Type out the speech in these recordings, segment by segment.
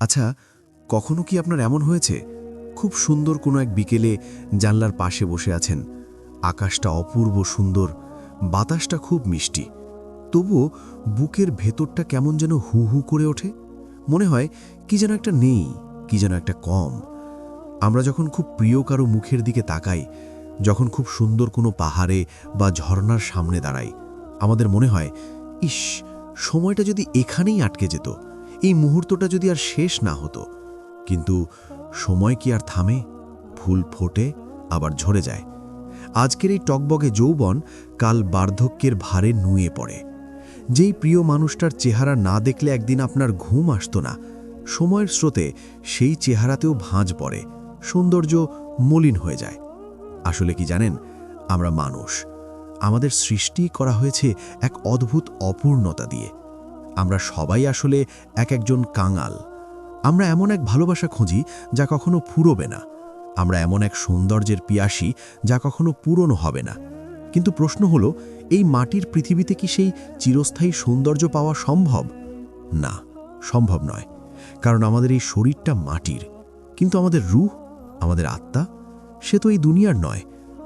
আচ্ছা কখনো কি আপনার এমন হয়েছে? খুব সুন্দর কোনো এক বিকেলে জানলার পাশে বসে আছেন। আকাশটা অপূর্ব সুন্দর, বাতাসটা খুব মিষ্টি। তবুও বুকের ভেতরটা কেমন যেন হু হু করে ওঠে। মনে হয় কি যেন একটা নেই, কি যেন একটা কম। আমরা যখন খুব প্রিয় কারও মুখের দিকে তাকাই, যখন খুব সুন্দর কোনো পাহাড়ে বা ঝর্ণার সামনে দাঁড়াই, আমাদের মনে হয়, ইস, সময়টা যদি এখানেই আটকে যেত। এই মুহূর্তটা যদি আর শেষ না হতো, কিন্তু সময় কি আর থামে? ফুল ফোটে, আবার ঝরে যায়। আজকের এই টকবগে যৌবন কাল বার্ধক্যের ভারে নুয়ে পড়ে। যেই প্রিয় মানুষটার চেহারা না দেখলে একদিন আপনার ঘুম আসতো না, সময়ের স্রোতে সেই চেহারাতেও ভাঁজ পড়ে, সৌন্দর্য মলিন হয়ে যায়। আসলে কি জানেন, আমরা মানুষ। আমাদের সৃষ্টি করা হয়েছে এক অদ্ভুত অপূর্ণতা দিয়ে। আমরা সবাই আসলে এক একজন কাঙাল। আমরা এমন এক ভালোবাসা খুঁজি যা কখনো ফুরোবে না। আমরা এমন এক সৌন্দর্যের পিয়াসী যা কখনো পূরণ হবে না। কিন্তু প্রশ্ন হলো, এই মাটির পৃথিবীতে কি সেই চিরস্থায়ী সৌন্দর্য পাওয়া সম্ভব? না, সম্ভব নয়। কারণ আমাদের এই শরীরটা মাটির। কিন্তু আমাদের রূহ, আমাদের আত্মা, সে তো এই দুনিয়ার নয়।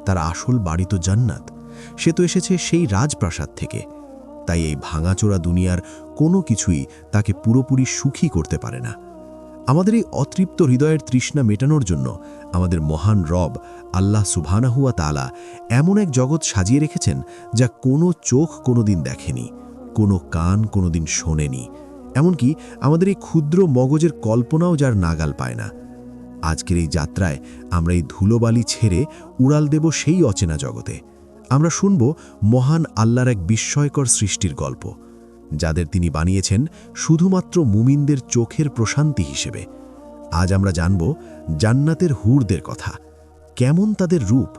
তার আসল বাড়ি তো জান্নাত। সে তো এসেছে সেই রাজপ্রাসাদ থেকে। তাই এই ভাঙাচোরা দুনিয়ার কোনো কিছুই তাকে পুরোপুরি সুখী করতে পারে না। আমাদের এই অতৃপ্ত হৃদয়ের তৃষ্ণা মেটানোর জন্য আমাদের মহান রব আল্লাহ সুবহানাহুয়া তালা এমন এক জগৎ সাজিয়ে রেখেছেন যা কোনো চোখ কোনোদিন দেখেনি, কোনো কান কোনোদিন শোনেনি। এমনকি আমাদের এই ক্ষুদ্র মগজের কল্পনাও যার নাগাল পায় না। আজকের এই যাত্রায় আমরা এই ধুলোবালি ছেড়ে উড়াল দেব সেই অচেনা জগতে। আমরা শুনব মহান আল্লাহর এক বিস্ময়কর সৃষ্টির গল্প, যাদের তিনি বানিয়েছেন শুধুমাত্র মুমিনদের চোখের প্রশান্তি হিসেবে। আজ আমরা জানব জান্নাতের হুরদের কথা, কেমন তাদের রূপ,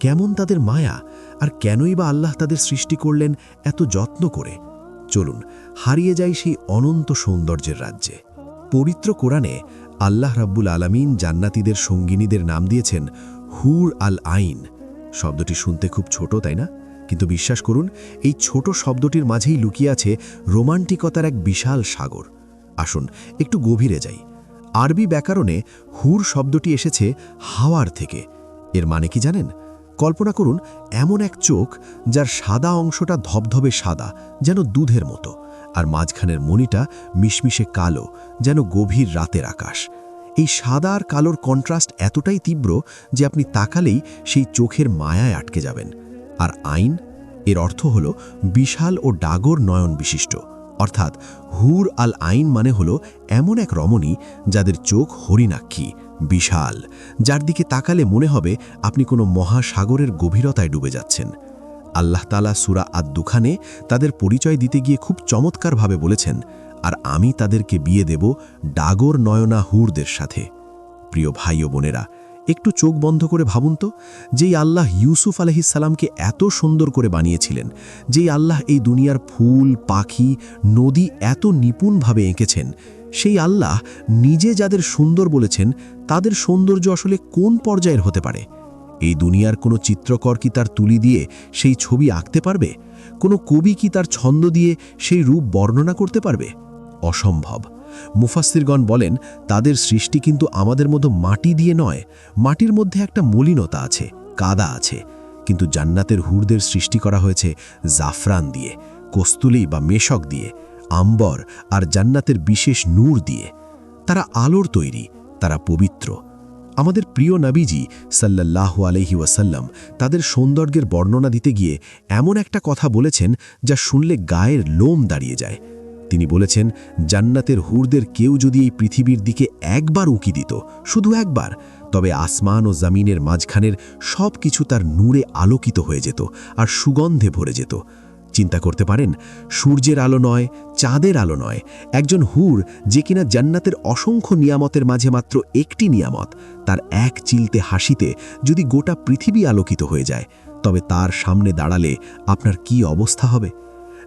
কেমন তাদের মায়া, আর কেনই বা আল্লাহ তাদের সৃষ্টি করলেন এত যত্ন করে। চলুন, হারিয়ে যাই সেই অনন্ত সৌন্দর্যের রাজ্যে। পবিত্র কোরআনে আল্লাহ রাব্বুল আলামিন জান্নাতীদের সঙ্গিনীদের নাম দিয়েছেন হুর আল আইন শব্দটি শুনতে খুব ছোট, তাই না? কিন্তু বিশ্বাস করুন, এই ছোট শব্দটির মাঝেই লুকিয়ে আছে রোমান্টিকতার এক বিশাল সাগর। আসুন, একটু গভীরে যাই। আরবি ব্যাকরণে হুর শব্দটি এসেছে হাওয়ার থেকে। এর মানে কি জানেন? কল্পনা করুন, এমন এক চোখ যার সাদা অংশটা ধবধবে সাদা, যেন দুধের মতো, আর মাঝখানের মণিটা মিশমিশে কালো, যেন গভীর রাতের আকাশ। এই সাদা আর কালোর কন্ট্রাস্ট এতটাই তীব্র যে আপনি তাকালেই সেই চোখের মায়ায় আটকে যাবেন। আর আইন, এর অর্থ হল বিশাল ও ডাগর নয়ন বিশিষ্ট। অর্থাৎ হুর আল আইন মানে হল এমন এক রমণী যাদের চোখ হরিণাক্ষী, বিশাল, যার দিকে তাকালে মনে হবে আপনি কোনো মহাসাগরের গভীরতায় ডুবে যাচ্ছেন। আল্লাহ তালা সুরা আদ দুখানে তাদের পরিচয় দিতে গিয়ে খুব চমৎকারভাবে বলেছেন আর আমি তাদেরকে বিয়ে দেব ডাগর নয়না হুরদের সাথে। প্রিয় ভাই ও বোনেরা, একটু চোখ বন্ধ করে ভাবুন তো, যেই আল্লাহ ইউসুফ আলহিসাল্লামকে এত সুন্দর করে বানিয়েছিলেন, যেই আল্লাহ এই দুনিয়ার ফুল, পাখি, নদী এত নিপুণভাবে এঁকেছেন, সেই আল্লাহ নিজে যাদের সুন্দর বলেছেন, তাদের সৌন্দর্য আসলে কোন পর্যায়ের হতে পারে? এই দুনিয়ার কোনো চিত্রকর কি তার তুলি দিয়ে সেই ছবি আঁকতে পারবে? কোনো কবি কি তার ছন্দ দিয়ে সেই রূপ বর্ণনা করতে পারবে? অসম্ভব। মুফাসিরগণ বলেন, তাদের সৃষ্টি কিন্তু আমাদের মতো মাটি দিয়ে নয়, মাটির মধ্যে একটা মলিনতা আছে, কাদা আছে। কিন্তু জান্নাতের হুরদের সৃষ্টি করা হয়েছে জাফরান দিয়ে, কস্তুলি বা মেশক দিয়ে, আম্বর আর জান্নাতের বিশেষ নূর দিয়ে। তারা আলোর তৈরি, তারা পবিত্র। আমাদের প্রিয় নবীজি সাল্লাহ আলহি ওয়াসাল্লাম তাদের সৌন্দর্যের বর্ণনা দিতে গিয়ে এমন একটা কথা বলেছেন যা শুনলে গায়ের লোম দাঁড়িয়ে যায়। তিনি বলেছেন, জান্নাতের হুরদের কেউ যদি এই পৃথিবীর দিকে একবার উকি দিত, শুধু একবার, তবে আসমান ও জামিনের মাঝখানের সব কিছু তার নূরে আলোকিত হয়ে যেত আর সুগন্ধে ভরে যেত। চিন্তা করতে পারেন, সূর্যের আলো নয়, চাঁদের আলো নয়, একজন হুর যে কিনা জান্নাতের অসংখ্য নিয়ামতের মাঝে মাত্র একটি নিয়ামত, তার এক চিলতে হাসিতে যদি গোটা পৃথিবী আলোকিত হয়ে যায়, তবে তার সামনে দাঁড়ালে আপনার কি অবস্থা হবে?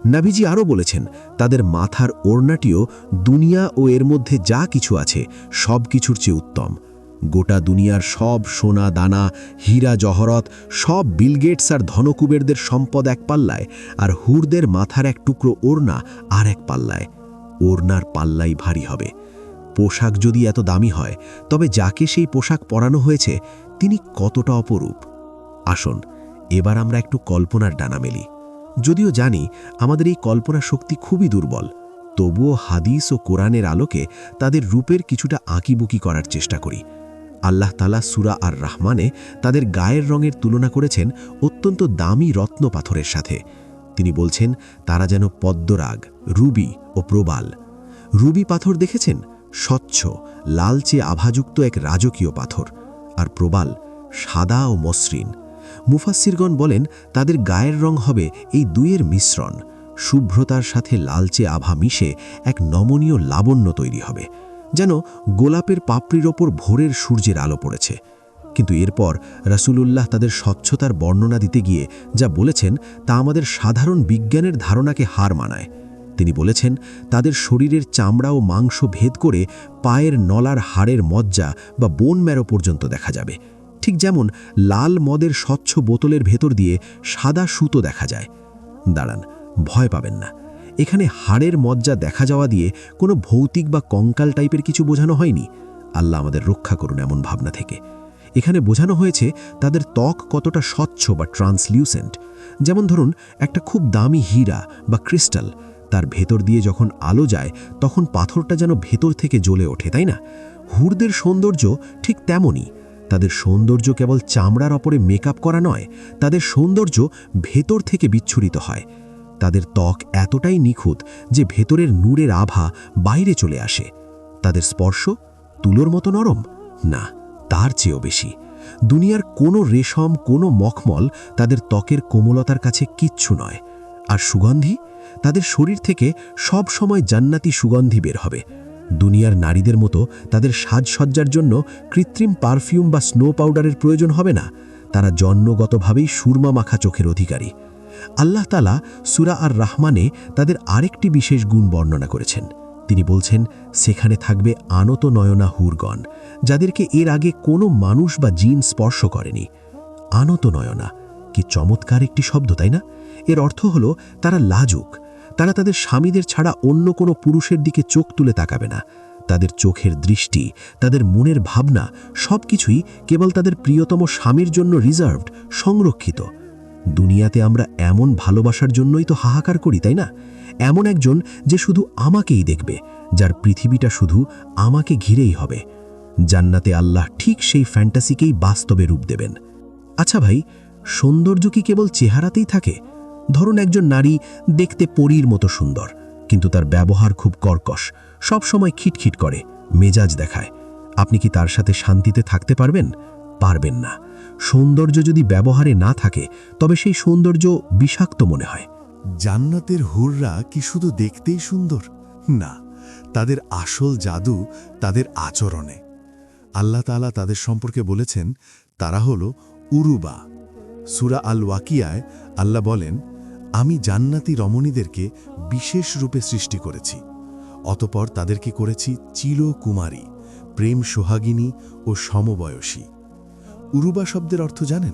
নাভিজি আরও বলেছেন, তাদের মাথার ওড়নাটিও দুনিয়া ও এর মধ্যে যা কিছু আছে, সব কিছুর চেয়ে উত্তম। গোটা দুনিয়ার সব সোনা, দানা, হীরা, জহরত, সব বিলগেটস আর ধনকুবেরদের সম্পদ এক পাল্লায়, আর হুরদের মাথার এক টুকরো ওড়না আর এক পাল্লায়। ওড়নার পাল্লাই ভারী হবে। পোশাক যদি এত দামি হয়, তবে যাকে সেই পোশাক পরানো হয়েছে, তিনি কতটা অপরূপ। আসুন, এবার আমরা একটু কল্পনার ডানা মেলি। যদিও জানি আমাদের এই কল্পনা শক্তি খুবই দুর্বল, তবুও হাদিস ও কোরআনের আলোকে তাদের রূপের কিছুটা আঁকিবুকি করার চেষ্টা করি। আল্লাহ তালা সুরা আর রাহমানে তাদের গায়ের রঙের তুলনা করেছেন অত্যন্ত দামি রত্ন পাথরের সাথে। তিনি বলছেন, তারা যেন পদ্মরাগ, রুবি ও প্রবাল। রুবি পাথর দেখেছেন? স্বচ্ছ, লালচে আভাযুক্ত এক রাজকীয় পাথর। আর প্রবাল সাদা ও মসৃণ। মুফাসিরগণ বলেন, তাদের গায়ের রং হবে এই দুইয়ের মিশ্রণ। শুভ্রতার সাথে লালচে আভা মিশে এক নমনীয় লাবণ্য তৈরি হবে, যেন গোলাপের পাপড়ির ওপর ভোরের সূর্যের আলো পড়েছে। কিন্তু এরপর রাসূলুল্লাহ তাদের স্বচ্ছতার বর্ণনা দিতে গিয়ে যা বলেছেন, তা আমাদের সাধারণ বিজ্ঞানের ধারণাকে হার মানায়। তিনি বলেছেন, তাদের শরীরের চামড়া ও মাংস ভেদ করে পায়ের নলার হাড়ের মজ্জা বা বোন ম্যারো পর্যন্ত দেখা যাবে। ঠিক যেমন লাল মদের স্বচ্ছ বোতলের ভেতর দিয়ে সাদা সুতো দেখা যায়। দাঁড়ান, ভয় পাবেন না। এখানে হাড়ের মজ্জা দেখা যাওয়া দিয়ে কোনো ভৌতিক বা কঙ্কাল টাইপের কিছু বোঝানো হয়নি। আল্লাহ আমাদের রক্ষা করুন এমন ভাবনা থেকে। এখানে বোঝানো হয়েছে তাদের ত্বক কতটা স্বচ্ছ বা ট্রান্সলিউসেন্ট। যেমন ধরুন, একটা খুব দামি হীরা বা ক্রিস্টাল, তার ভেতর দিয়ে যখন আলো যায়, তখন পাথরটা যেন ভেতর থেকে জ্বলে ওঠে, তাই না? হুরদের সৌন্দর্য ঠিক তেমনই। তাদের সৌন্দর্য কেবল চামড়ার ওপরে মেকআপ করা নয়, তাদের সৌন্দর্য ভেতর থেকে বিচ্ছুরিত হয়। তাদের ত্বক এতটাই নিখুঁত যে ভেতরের নূরের আভা বাইরে চলে আসে। তাদের স্পর্শ তুলোর মতো নরম? না, তার চেয়েও বেশি। দুনিয়ার কোনো রেশম, কোনো মখমল তাদের ত্বকের কোমলতার কাছে কিচ্ছু নয়। আর সুগন্ধি? তাদের শরীর থেকে সব সময় জান্নাতি সুগন্ধি বের হবে। দুনিয়ার নারীদের মতো তাদের সাজসজ্জার জন্য কৃত্রিম পারফিউম বা স্নো পাউডারের প্রয়োজন হবে না। তারা জন্মগতভাবেই সুরমা মাখা চোখের অধিকারী। আল্লাহ তালা সুরা আর রাহমানে তাদের আরেকটি বিশেষ গুণ বর্ণনা করেছেন। তিনি বলছেন, সেখানে থাকবে আনত নয়না হুরগণ যাদেরকে এর আগে কোনো মানুষ বা জিন স্পর্শ করেনি। আনত নয়না, কি চমৎকার একটি শব্দ, তাই না? এর অর্থ হল তারা লাজুক তারা তাদের স্বামীদের ছাড়া অন্য কোনো পুরুষের দিকে চোখ তুলে তাকাবে না। তাদের চোখের দৃষ্টি, তাদের মনের ভাবনা সব কিছুই কেবল তাদের প্রিয়তম স্বামীর জন্য রিজার্ভড, সংরক্ষিত। দুনিয়াতে আমরা এমন ভালোবাসার জন্যই তো হাহাকার করি, তাই না? এমন একজন যে শুধু আমাকেই দেখবে, যার পৃথিবীটা শুধু আমাকে ঘিরেই হবে। জান্নাতে আল্লাহ ঠিক সেই ফ্যান্টাসিকেই বাস্তবে রূপ দেবেন। আচ্ছা ভাই, সৌন্দর্য কি কেবল চেহারাতেই থাকে? ধরুন একজন নারী দেখতে পরীর মতো সুন্দর, কিন্তু তার ব্যবহার খুব কর্কশ, সব সময় খিটখিট করে, মেজাজ দেখায়। আপনি কি তার সাথে শান্তিতে থাকতে পারবেন? পারবেন না। সৌন্দর্য যদি ব্যবহারে না থাকে, তবে সেই সৌন্দর্য বিষাক্ত মনে হয়। জান্নাতের হুররা কি শুধু দেখতেই সুন্দর? না, তাদের আসল জাদু তাদের আচরণে। আল্লাহ তাআলা তাদের সম্পর্কে বলেছেন, তারা হল উরুবা। সুরা আল ওয়াকিয়ায় আল্লাহ বলেন আমি জান্নাতি রমণীদেরকে বিশেষ রূপে সৃষ্টি করেছি। অতপর তাদেরকে করেছি চিরকুমারী, প্রেম সোহাগিনী ও সমবয়সী। উরুবা শব্দের অর্থ জানেন?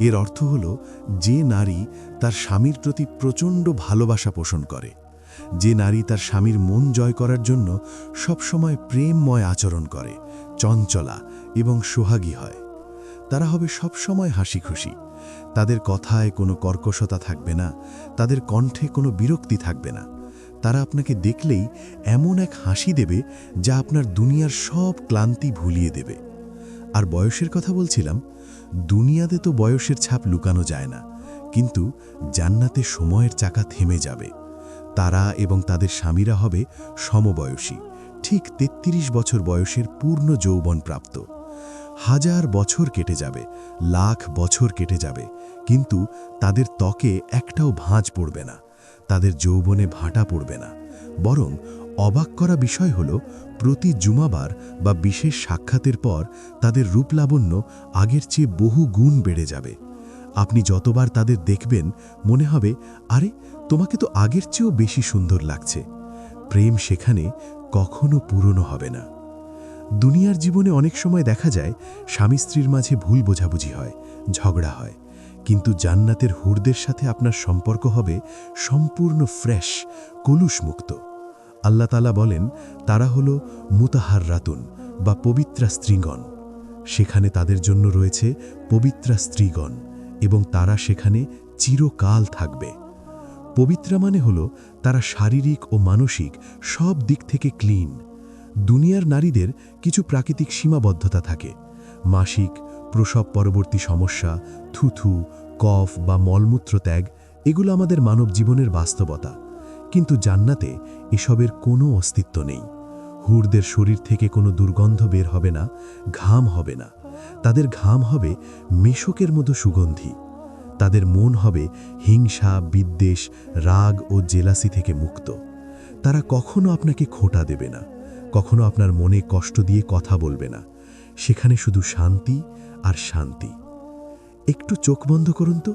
এর অর্থ হল যে নারী তার স্বামীর প্রতি প্রচণ্ড ভালোবাসা পোষণ করে। যে নারী তার স্বামীর মন জয় করার জন্য সবসময় প্রেমময় আচরণ করে, চঞ্চলা এবং সোহাগী হয়। তারা হবে সবসময় হাসি খুশি তাদের কথায় কোনো কর্কশতা থাকবে না, তাদের কণ্ঠে কোনো বিরক্তি থাকবে না। তারা আপনাকে দেখলেই এমন এক হাসি দেবে যা আপনার দুনিয়ার সব ক্লান্তি ভুলিয়ে দেবে। আর বয়সের কথা বলছিলাম, দুনিয়াতে তো বয়সের ছাপ লুকানো যায় না, কিন্তু জান্নাতে সময়ের চাকা থেমে যাবে। তারা এবং তাদের স্বামীরা হবে সমবয়সী, ঠিক ৩৩ বছর বয়সের পূর্ণ যৌবন প্রাপ্ত হাজার বছর কেটে যাবে, লাখ বছর কেটে যাবে, কিন্তু তাদের ত্বকে একটাও ভাঁজ পড়বে না, তাদের যৌবনে ভাটা পড়বে না। বরং অবাক করা বিষয় হল, প্রতি জুমাবার বা বিশেষ সাক্ষাতের পর তাদের রূপলাবণ্য আগের চেয়ে বহু গুণ বেড়ে যাবে। আপনি যতবার তাদের দেখবেন, মনে হবে, আরে, তোমাকে তো আগের চেয়েও বেশি সুন্দর লাগছে। প্রেম সেখানে কখনো পুরনো হবে না। দুনিয়ার জীবনে অনেক সময় দেখা যায়, স্বামী স্ত্রীর মাঝে ভুল বোঝাবুঝি হয়, ঝগড়া হয়। কিন্তু জান্নাতের হুরদের সাথে আপনার সম্পর্ক হবে সম্পূর্ণ ফ্রেশ, কলুষমুক্ত। আল্লাহ তালা বলেন, তারা হল মুতাহার রাতুন বা পবিত্রা স্ত্রীগণ। সেখানে তাদের জন্য রয়েছে পবিত্রা স্ত্রীগণ এবং তারা সেখানে চিরকাল থাকবে। পবিত্রা মানে হল তারা শারীরিক ও মানসিক সব দিক থেকে ক্লিন। দুনিয়ার নারীদের কিছু প্রাকৃতিক সীমাবদ্ধতা থাকে। মাসিক, প্রসব পরবর্তী সমস্যা, থুথু, কফ বা মলমূত্র ত্যাগ, এগুলো আমাদের মানব জীবনের বাস্তবতা। কিন্তু জান্নাতে এসবের কোনো অস্তিত্ব নেই। হুরদের শরীর থেকে কোনো দুর্গন্ধ বের হবে না, ঘাম হবে না। তাদের ঘাম হবে মেশকের মতো সুগন্ধি। তাদের মন হবে হিংসা, বিদ্বেষ, রাগ ও জেলাসি থেকে মুক্ত। তারা কখনো আপনাকে খোটা দেবে না। কখনো আপনার মনে কষ্ট দিয়ে কথা বলবে না। সেখানে শুধু শান্তি আর শান্তি। একটু চোখ বন্ধ করুন তো।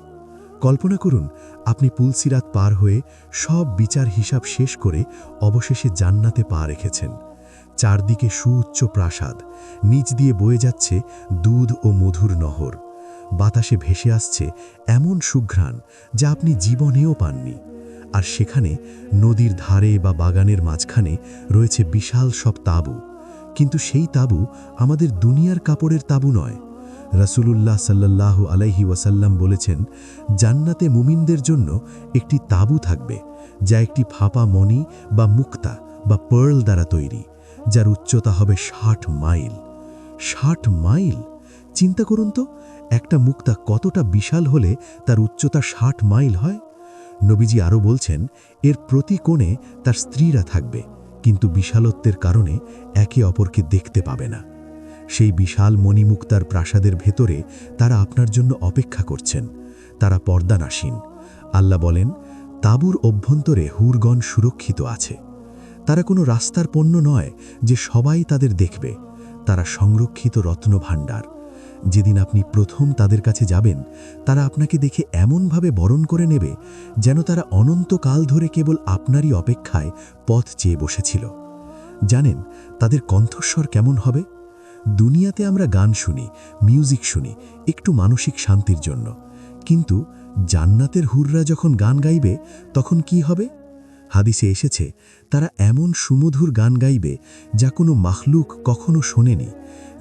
কল্পনা করুন, আপনি পুলসিরাত পার হয়ে সব বিচার হিসাব শেষ করে অবশেষে জান্নাতে পা রেখেছেন। চারদিকে সুউচ্চ প্রাসাদ, নিচ দিয়ে বয়ে যাচ্ছে দুধ ও মধুর নহর। বাতাসে ভেসে আসছে এমন সুঘ্রাণ যা আপনি জীবনেও পাননি। আর সেখানে নদীর ধারে বা বাগানের মাঝখানে রয়েছে বিশাল সব তাঁবু। কিন্তু সেই তাঁবু আমাদের দুনিয়ার কাপড়ের তাঁবু নয়। রাসূলুল্লাহ সাল্লাল্লাহ আলাইহি ওয়াসাল্লাম বলেছেন, জান্নাতে মুমিনদের জন্য একটি তাঁবু থাকবে, যা একটি ফাঁপা মণি বা মুক্তা বা পার্ল দ্বারা তৈরি, যার উচ্চতা হবে ষাট মাইল। ষাট মাইল? চিন্তা করুন তো, একটা মুক্তা কতটা বিশাল হলে তার উচ্চতা ষাট মাইল হয়? নবীজি আরও বলছেন, এর প্রতি কোণে তার স্ত্রীরা থাকবে, কিন্তু বিশালত্বের কারণে একে অপরকে দেখতে পাবে না। সেই বিশাল মণিমুক্তার প্রাসাদের ভেতরে তারা আপনার জন্য অপেক্ষা করছেন, তারা পর্দানাসীন। আল্লাহ বলেন, তাঁবুর অভ্যন্তরে হুরগণ সুরক্ষিত আছে। তারা কোনো রাস্তার পণ্য নয় যে সবাই তাদের দেখবে। তারা সংরক্ষিত রত্নভাণ্ডার। যেদিন আপনি প্রথম তাদের কাছে যাবেন, তারা আপনাকে দেখে এমনভাবে বরণ করে নেবে যেন তারা অনন্তকাল ধরে কেবল আপনারই অপেক্ষায় পথ চেয়ে বসেছিল। জানেন, তাদের কণ্ঠস্বর কেমন হবে? দুনিয়াতে আমরা গান শুনি, মিউজিক শুনি, একটু মানসিক শান্তির জন্য। কিন্তু জান্নাতের হুররা যখন গান গাইবে, তখন কি হবে? হাদিসে এসেছে তারা এমন সুমধুর গান গাইবে যা কোনো মাখলুক কখনো শোনেনি।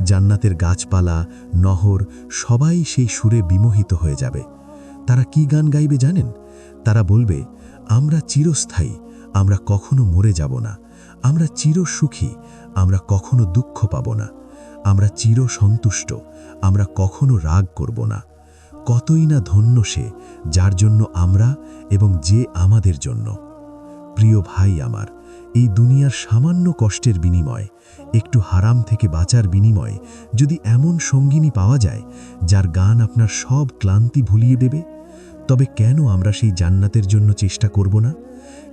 জান্নাতের গাছপালা, নহর, সবাই সেই সুরে বিমোহিত হয়ে যাবে। তারা কি গান গাইবে জানেন? তারা বলবে, আমরা চিরস্থায়ী, আমরা কখনো মরে যাব না। আমরা চির সুখী আমরা কখনো দুঃখ পাব না। আমরা চির সন্তুষ্ট আমরা কখনো রাগ করব না। কতই না ধন্য সে, যার জন্য আমরা এবং যে আমাদের জন্য। প্রিয় ভাই আমার এই দুনিয়ার সামান্য কষ্টের বিনিময়, একটু হারাম থেকে বাঁচার বিনিময়ে যদি এমন সঙ্গিনী পাওয়া যায়, যার গান আপনার সব ক্লান্তি ভুলিয়ে দেবে, তবে কেন আমরা সেই জান্নাতের জন্য চেষ্টা করব না?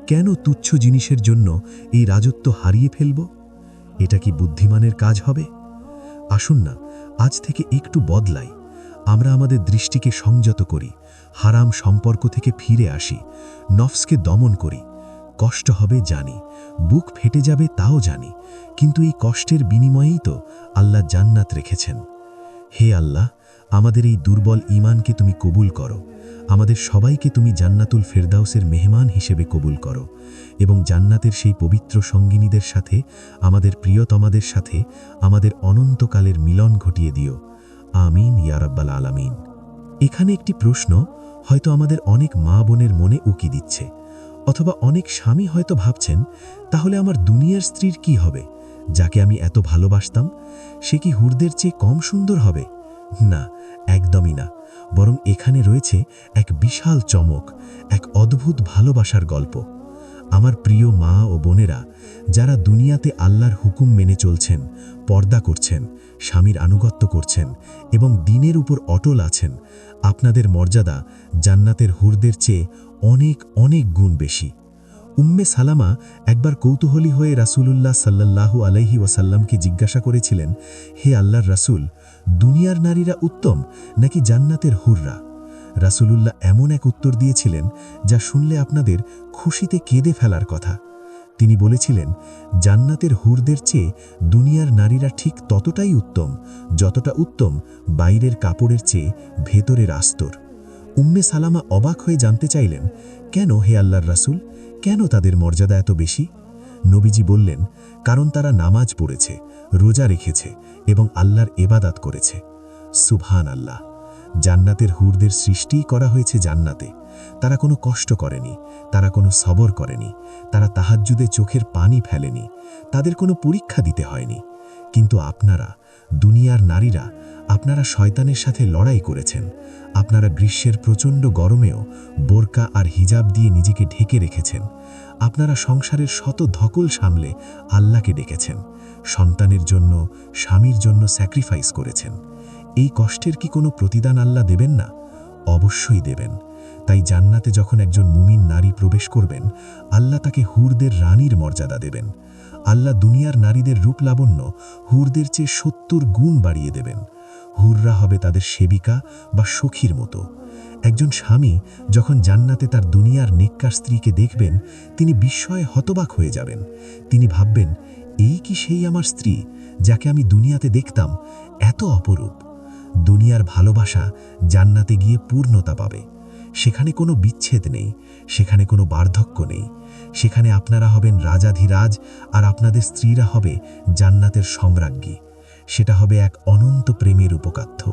কেন তুচ্ছ জিনিসের জন্য এই রাজত্ব হারিয়ে ফেলব? এটা কি বুদ্ধিমানের কাজ হবে? আসুন না, আজ থেকে একটু বদলাই। আমরা আমাদের দৃষ্টিকে সংযত করি, হারাম সম্পর্ক থেকে ফিরে আসি, নফসকে দমন করি। কষ্ট হবে জানি, বুক ফেটে যাবে তাও জানি, কিন্তু এই কষ্টের বিনিময়েই তো আল্লাহ জান্নাত রেখেছেন। হে আল্লাহ, আমাদের এই দুর্বল ইমানকে তুমি কবুল করো, আমাদের সবাইকে তুমি জান্নাতুল ফেরদাউসের মেহমান হিসেবে কবুল করো এবং জান্নাতের সেই পবিত্র সঙ্গিনীদের সাথে, আমাদের প্রিয়তমাদের সাথে, আমাদের অনন্তকালের মিলন ঘটিয়ে দিও। আমিন ইয়ারাব্বাল আলামিন। এখানে একটি প্রশ্ন, হয়তো আমাদের অনেক মা বোনের মনে উকি দিচ্ছে। অথবা অনেক স্বামী হয়তো ভাবছেন, তাহলে আমার দুনিয়ার স্ত্রীর কি হবে? যাকে আমি এত ভালোবাসতাম, সে কি হুরদের চেয়ে কম সুন্দর হবে? না, একদমই না। বরং এখানে রয়েছে এক বিশাল চমক, এক অদ্ভুত ভালোবাসার গল্প। আমার প্রিয় মা ও বোনেরা, যারা দুনিয়াতে আল্লাহর হুকুম মেনে চলছেন, পর্দা করছেন, স্বামীর আনুগত্য করছেন এবং দিনের উপর অটল আছেন, আপনাদের মর্যাদা জান্নাতের হুরদের চেয়ে অনেক অনেক গুণ বেশি। উম্মে সালামা একবার কৌতূহলী হয়ে রাসূলুল্লাহ সাল্লাল্লাহু আলাইহি ওয়াসাল্লামকে জিজ্ঞাসা করেছিলেন, হে আল্লাহর রাসূল, দুনিয়ার নারীরা উত্তম নাকি জান্নাতের হুররা? রাসূলুল্লাহ এমন এক উত্তর দিয়েছিলেন, যা শুনলে আপনাদের খুশিতে কেঁদে ফেলার কথা। তিনি বলেছিলেন, জান্নাতের হুরদের চেয়ে দুনিয়ার নারীরা ঠিক ততটাই উত্তম, যতটা উত্তম বাইরের কাপড়ের চেয়ে ভেতরের আস্তর। উম্মে সালামা অবাক হয়ে জানতে চাইলেন, কেন হে আল্লাহর রাসূল? কেন তাদের মর্যাদা এত বেশি? নবীজি বললেন, কারণ তারা নামাজ পড়েছে, রোজা রেখেছে এবং আল্লাহর এবাদাত করেছে। সুবহান আল্লাহ জান্নাতের হুরদের সৃষ্টিই করা হয়েছে জান্নাতে। তারা কোনো কষ্ট করেনি, তারা কোনো সবর করেনি, তারা তাহাজ্জুদে চোখের পানি ফেলেনি, তাদের কোনো পরীক্ষা দিতে হয়নি। কিন্তু আপনারা, দুনিয়ার নারীরা আপনারা শয়তানের সাথে লড়াই করেছেন। আপনারা গ্রীষ্মের প্রচণ্ড গরমেও বোরকা আর হিজাব দিয়ে নিজেকে ঢেকে রেখেছেন। আপনারা সংসারের শত ধকল সামলে আল্লাহকে ডেকেছেন। সন্তানের জন্য, স্বামীর জন্য স্যাক্রিফাইস করেছেন। এই কষ্টের কি কোনো প্রতিদান আল্লাহ দেবেন না? অবশ্যই দেবেন। তাই জান্নাতে যখন একজন মুমিন নারী প্রবেশ করবেন, আল্লাহ তাকে হুরদের রানীর মর্যাদা দেবেন। আল্লাহ দুনিয়ার নারীদের রূপ লাবণ্য হুরদের চেয়ে সত্তর গুণ বাড়িয়ে দেবেন। হুররা হবে তাদের সেবিকা বা সখীর মতো। একজন স্বামী যখন জান্নাতে তার দুনিয়ার নেককার স্ত্রীকে দেখবেন, তিনি বিস্ময়ে হতবাক হয়ে যাবেন। তিনি ভাববেন, এই কি সেই আমার স্ত্রী যাকে আমি দুনিয়াতে দেখতাম? এত অপরূপ। দুনিয়ার ভালোবাসা জান্নাতে গিয়ে পূর্ণতা পাবে। সেখানে কোনো বিচ্ছেদ নেই, সেখানে কোনো বার্ধক্য নেই। সেখানে আপনারা হবেন রাজাধিরাজ আর আপনাদের স্ত্রীরা হবে জান্নাতের সম্রাজ্ঞী। সেটা হবে এক অনন্ত প্রেমের উপকাথ্য।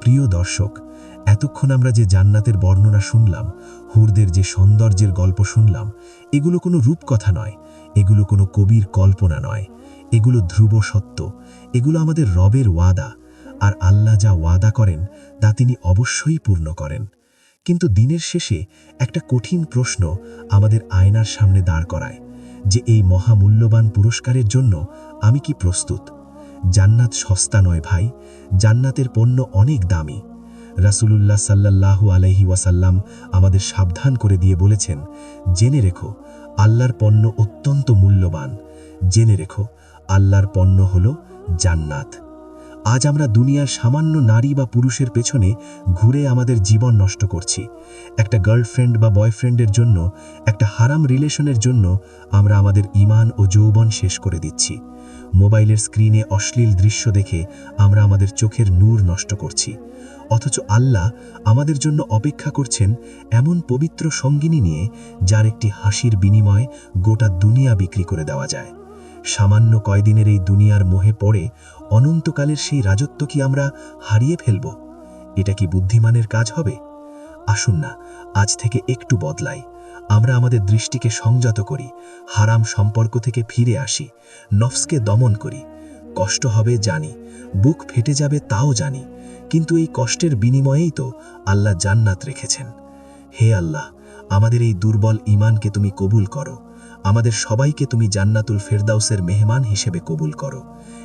প্রিয় দর্শক, এতক্ষণ আমরা যে জান্নাতের বর্ণনা শুনলাম, হুরদের যে সৌন্দর্যের গল্প শুনলাম, এগুলো কোনো রূপকথা নয়, এগুলো কোনো কবির কল্পনা নয়, এগুলো ধ্রুব সত্য, এগুলো আমাদের রবের ওয়াদা, আর আল্লাহ যা ওয়াদা করেন তা তিনি অবশ্যই পূর্ণ করেন। কিন্তু দিনের শেষে একটা কঠিন প্রশ্ন আমাদের আয়নার সামনে দাঁড় করায় যে এই মহামূল্যবান পুরস্কারের জন্য আমি কি প্রস্তুত? জান্নাত সস্তা নয় ভাই, জান্নাতের পণ্য অনেক দামি। রাসূলুল্লাহ সাল্লাল্লাহু আলাইহি ওয়াসাল্লাম আমাদের সাবধান করে দিয়ে বলেছেন, জেনে রেখো, আল্লাহর পণ্য অত্যন্ত মূল্যবান। জেনে রেখো, আল্লাহর পণ্য হল জান্নাত। আজ আমরা দুনিয়ার সামান্য নারী বা পুরুষের পেছনে ঘুরে আমাদের জীবন নষ্ট করছি। একটা গার্লফ্রেন্ড বা বয়ফ্রেন্ডের জন্য, একটা হারাম রিলেশনের জন্য আমরা আমাদের ইমান ও যৌবন শেষ করে দিচ্ছি। মোবাইলের স্ক্রিনে অশ্লীল দৃশ্য দেখে আমরা আমাদের চোখের নূর নষ্ট করছি। অথচ আল্লাহ আমাদের জন্য অপেক্ষা করছেন এমন পবিত্র সঙ্গিনী নিয়ে, যার একটি হাসির বিনিময়ে গোটা দুনিয়া বিক্রি করে দেওয়া যায়। সামান্য কয়দিনের এই দুনিয়ার মোহে পড়ে অনন্তকালের সেই রাজত্ব কি আমরা হারিয়ে ফেলব? এটা কি বুদ্ধিমানের কাজ হবে? আসুন না, আজ থেকে একটু বদলাই। আমরা আমাদের দৃষ্টিকে সংযত করি, হারাম সম্পর্ক থেকে ফিরে আসি, নফসকে দমন করি। কষ্ট হবে জানি, বুক ফেটে যাবে তাও জানি, কিন্তু এই কষ্টের বিনিময়েই তো আল্লাহ জান্নাত রেখেছেন। হে আল্লাহ, আমাদের এই দুর্বল ইমানকে তুমি কবুল করো, আমাদের সবাইকে তুমি জান্নাতুল ফেরদাউসের মেহমান হিসেবে কবুল করো।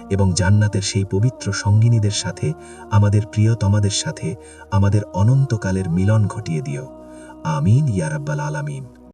এবং জান্নাতের সেই পবিত্র সঙ্গিনীদের সাথে, আমাদের প্রিয়তমাদের সাথে, আমাদের অনন্তকালের মিলন ঘটিয়ে দিও। আমিন ইয়ারাব্বাল আলামিন।